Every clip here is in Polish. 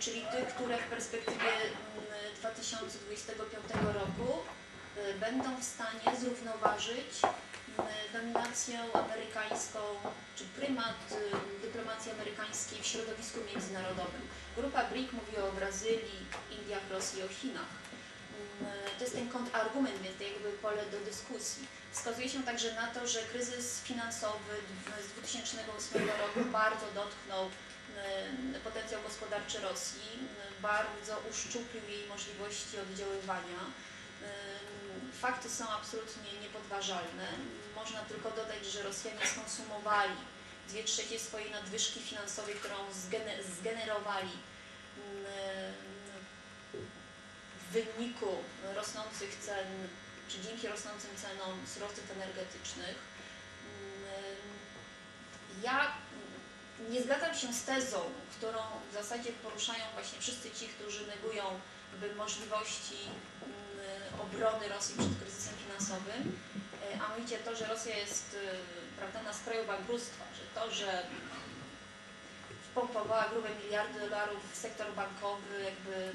czyli tych, które w perspektywie mm, 2025 roku y, będą w stanie zrównoważyć y, dominację amerykańską, czy prymat y, dyplomacji amerykańskiej w środowisku międzynarodowym. Grupa BRIC mówi o Brazylii, Indiach, Rosji, o Chinach. Mm, To jest ten kontrargument, więc to jakby pole do dyskusji. Wskazuje się także na to, że kryzys finansowy z 2008 roku bardzo dotknął mm, potencjał gospodarczy Rosji, mm, bardzo uszczuplił jej możliwości oddziaływania. Ym, Fakty są absolutnie niepodważalne. Można tylko dodać, że Rosjanie skonsumowali dwie trzecie swojej nadwyżki finansowej, którą zgene- zgenerowali w wyniku rosnących cen, czy dzięki rosnącym cenom surowców energetycznych. Ym, Ja nie zgadzam się z tezą, którą w zasadzie poruszają właśnie wszyscy ci, którzy negują możliwości mm, obrony Rosji przed kryzysem finansowym, e, a mianowicie to, że Rosja jest e, prawda, na skraju bankructwa, że to, że wpompowała grube miliardy dolarów w sektor bankowy, jakby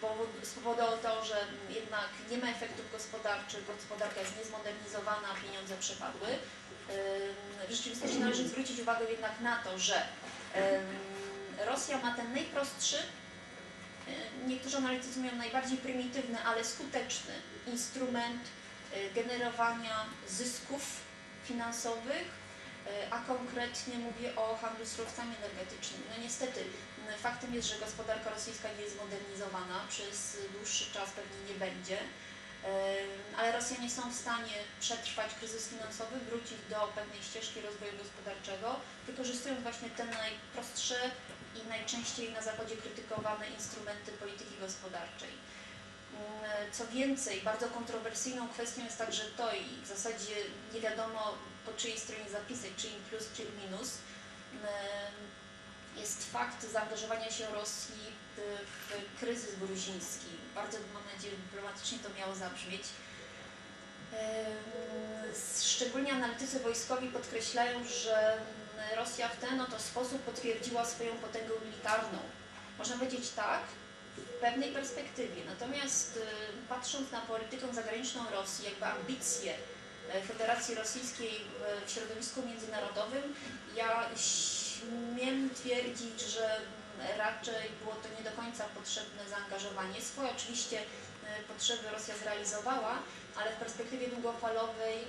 powod- spowodowało to, że jednak nie ma efektów gospodarczych, gospodarka jest niezmodernizowana, pieniądze przepadły. W rzeczywistości należy zwrócić uwagę jednak na to, że Rosja ma ten najprostszy, niektórzy analitycy mówią najbardziej prymitywny, ale skuteczny instrument y, generowania zysków finansowych, y, a konkretnie mówię o handlu surowcami energetycznymi. No niestety, faktem jest, że gospodarka rosyjska nie jest zmodernizowana, przez dłuższy czas pewnie nie będzie. Rosjanie są w stanie przetrwać kryzys finansowy, wrócić do pewnej ścieżki rozwoju gospodarczego, wykorzystując właśnie te najprostsze i najczęściej na Zachodzie krytykowane instrumenty polityki gospodarczej. Mm, Co więcej, bardzo kontrowersyjną kwestią jest także to i w zasadzie nie wiadomo po czyjej stronie zapisać, czy in plus, czy in minus, mm, jest fakt zaangażowania się Rosji w kryzys gruziński. Bardzo mam nadzieję, że dyplomatycznie to miało zabrzmieć. Em, Szczególnie analitycy wojskowi podkreślają, że Rosja w ten oto sposób potwierdziła swoją potęgę militarną. Można powiedzieć tak, w pewnej perspektywie. Natomiast y, patrząc na politykę zagraniczną Rosji, jakby ambicje e, Federacji Rosyjskiej w- środowisku międzynarodowym, ja śmiem twierdzić, że raczej było to nie do końca potrzebne zaangażowanie. Swoje oczywiście e, potrzeby Rosja zrealizowała, ale w perspektywie długofalowej mm,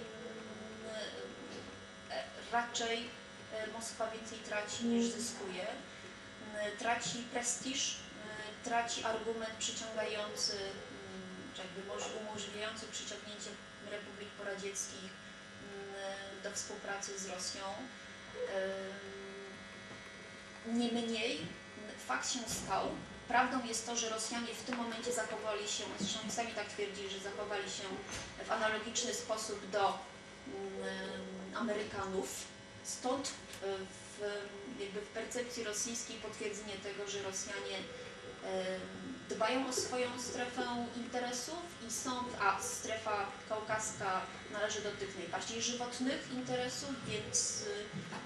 e, raczej e, Moskwa więcej traci niż zyskuje. Mm, Traci prestiż, e, traci argument przyciągający, mm, czy jakby moż- umożliwiający przyciągnięcie republik poradzieckich mm, do współpracy z Rosją. Em, Niemniej fakt się stał. Prawdą jest to, że Rosjanie w tym momencie zachowali się, zresztą sami tak twierdzili, że zachowali się w analogiczny sposób do Amerykanów. Stąd y, w, jakby w percepcji rosyjskiej potwierdzenie tego, że Rosjanie dbają o swoją strefę interesów i są, a strefa kaukaska należy do tych najbardziej żywotnych interesów, więc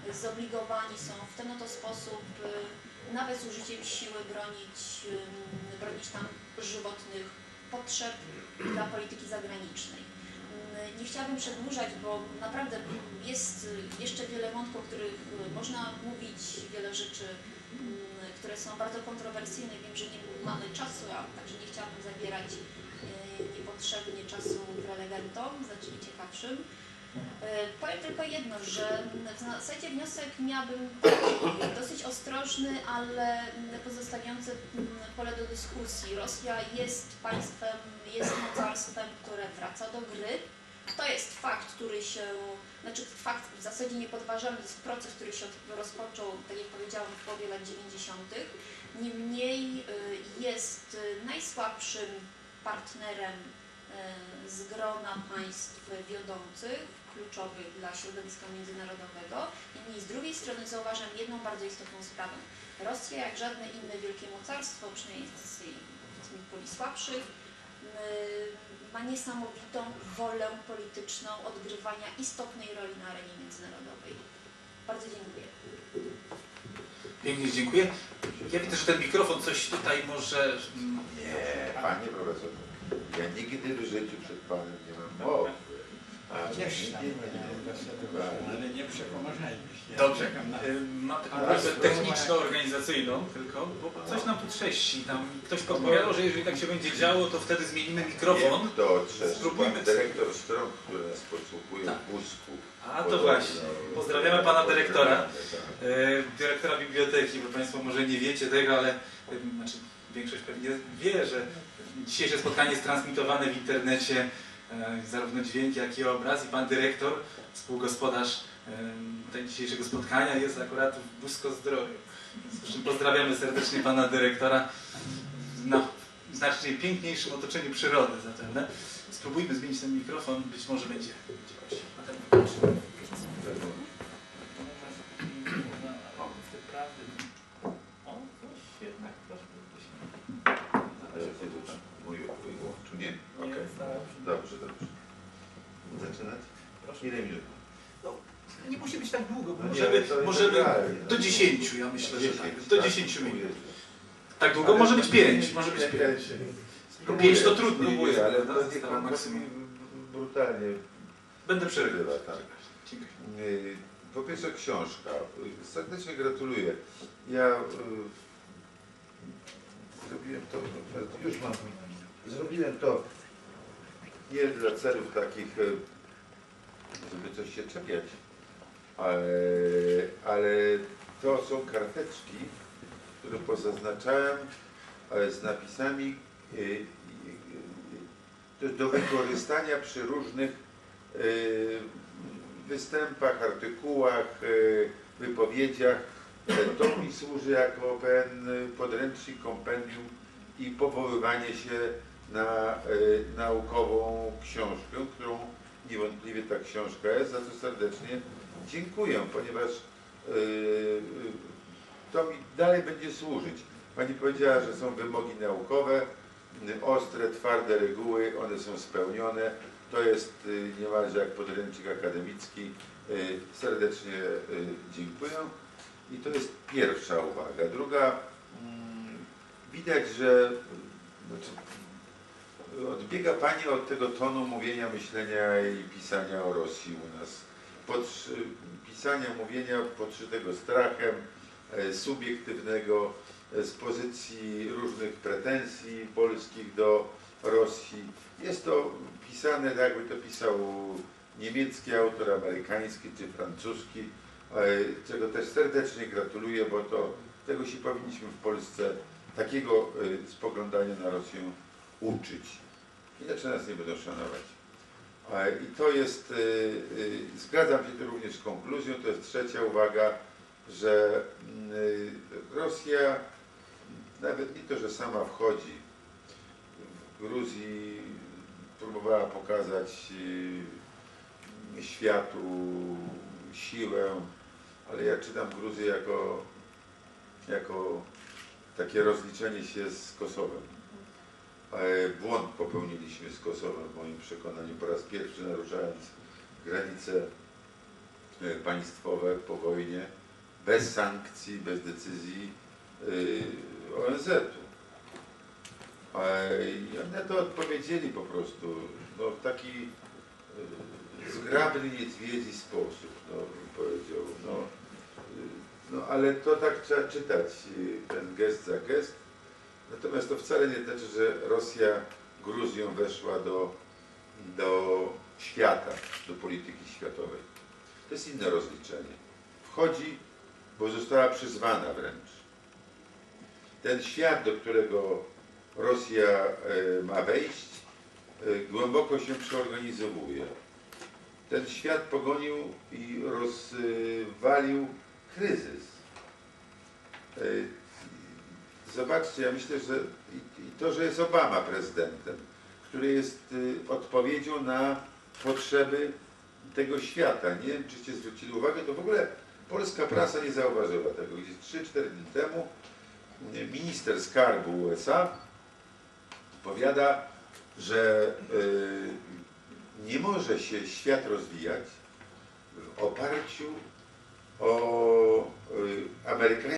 y, zobligowani są w ten oto sposób y, nawet z użyciem siły bronić, bronić tam żywotnych potrzeb dla polityki zagranicznej. Nie chciałabym przedłużać, bo naprawdę jest jeszcze wiele wątków, o których można mówić, wiele rzeczy, które są bardzo kontrowersyjne. Wiem, że nie mamy czasu, a także nie chciałabym zabierać niepotrzebnie czasu prelegentom, znacznie ciekawszym. E, Powiem tylko jedno, że w zasadzie wniosek miałbym dosyć ostrożny, ale pozostawiający mm, pole do dyskusji. Rosja jest państwem, jest mocarstwem, które wraca do gry. To jest fakt, który się, znaczy fakt w zasadzie niepodważalny, to jest proces, który się rozpoczął, tak jak powiedziałam, w połowie lat 90. Niemniej y, jest y, najsłabszym partnerem y, z grona państw wiodących, kluczowych dla środowiska międzynarodowego. Niemniej z drugiej strony zauważam jedną bardzo istotną sprawę. Rosja, jak żadne inne wielkie mocarstwo, przynajmniej z powiedzmy, słabszych, y, ma niesamowitą wolę polityczną odgrywania istotnej roli na arenie międzynarodowej. Bardzo dziękuję. Pięknie dziękuję. Ja widzę, że ten mikrofon coś tutaj może... mm, Nie, panie profesorze, ja nigdy w życiu przed panem nie mam mowy. Gdzieś tam, ale nie przepomożajmy się. Dobrze. Y, Mam taką prośbę techniczno-organizacyjną tylko, bo coś nam tu trzeszczy. Tam ktoś podpowiadał, że jeżeli tak się będzie działo, to wtedy zmienimy mikrofon. To Spróbujmy- dyrektor stron, który nas podsłuchuje Tak. w wózku. A to właśnie. Pozdrawiamy pana dyrektora. E, dyrektora biblioteki, bo Państwo może nie wiecie tego, ale e, znaczy, większość pewnie wie, że dzisiejsze spotkanie jest transmitowane w internecie, zarówno dźwięk, jak i obraz i Pan dyrektor, współgospodarz e, tego dzisiejszego spotkania jest akurat w Busko Zdrowiu. Z czym pozdrawiamy serdecznie Pana dyrektora no, w znacznie piękniejszym otoczeniu przyrody zapewne. Spróbujmy zmienić ten mikrofon, być może będzie. A ten- O, coś jednak troszkę Mój mój łączu, nie? Okej. Nie, Dobrze, dobrze. Zaczynać? Proszę. Ile minut? Nie musi być tak długo, bo No nie, możemy, to jest możemy idealnie. Do 10, ja myślę, że tak. Do 10 minut. Spróbuję. Tak długo? Może być 5, może być 5. Spróbuję, Pięć to trudniej Spróbuję, jest, ale pan maksimum. brutalnie Będę przerywał. przerywa, tak. Y, Po pierwsze książka. Serdecznie gratuluję. Ja y, zrobiłem to, już mam, zrobiłem to nie dla celów takich, y, żeby coś się czepiać, ale, ale to są karteczki, które pozaznaczałem e, z napisami y, do wykorzystania przy różnych y, występach, artykułach, wypowiedziach. E, To mi służy jako pewien podręcznik, kompendium i powoływanie się na naukową książkę, którą niewątpliwie ta książka jest, za co serdecznie dziękuję, ponieważ to mi dalej będzie służyć. Pani powiedziała, że są wymogi naukowe, ostre, twarde reguły, one są spełnione. To jest y, niemalże jak podręcznik akademicki. Y, Serdecznie dziękuję. I to jest pierwsza uwaga. Druga, mm, widać, że znaczy, odbiega Pani od tego tonu mówienia, myślenia i pisania o Rosji u nas. Podszy, pisania, mówienia podszytego strachem, e, subiektywnego, e, z pozycji różnych pretensji polskich do Rosji. Jest to pisane, tak jakby to pisał niemiecki autor, amerykański czy francuski, e, czego też serdecznie gratuluję, bo to tego się powinniśmy w Polsce, takiego spoglądania na Rosję uczyć. Inaczej nas nie będą szanować. E, I to jest, e, e, zgadzam się tu również z konkluzją, to jest trzecia uwaga, że mm, Rosja nawet nie to, że sama wchodzi w Gruzji, próbowała pokazać światu siłę, ale ja czytam Gruzję jako, jako takie rozliczenie się z Kosowem. E, Błąd popełniliśmy z Kosowem w moim przekonaniu po raz pierwszy naruszając granice e, państwowe po wojnie bez sankcji, bez decyzji e, ONZ-u. I one to odpowiedzieli po prostu no, w taki zgrabny, niedźwiedzi sposób, no, bym powiedział. No, no, ale to tak trzeba czytać, ten gest za gest. Natomiast to wcale nie znaczy, że Rosja Gruzją weszła do, do świata, do polityki światowej. To jest inne rozliczenie. Wchodzi, bo została przyzwana wręcz. Ten świat, do którego Rosja e, ma wejść, e, głęboko się przeorganizowuje. Ten świat pogonił i rozwalił kryzys. Zobaczcie, ja myślę, że i, to, że jest Obama prezydentem, który jest y, odpowiedzią na potrzeby tego świata. Nie wiem, czyście zwrócili uwagę, to w ogóle polska prasa nie zauważyła tego. Gdzieś 3-4 dni temu minister skarbu USA powiada, że y, nie może się świat rozwijać w oparciu o y, amerykańskie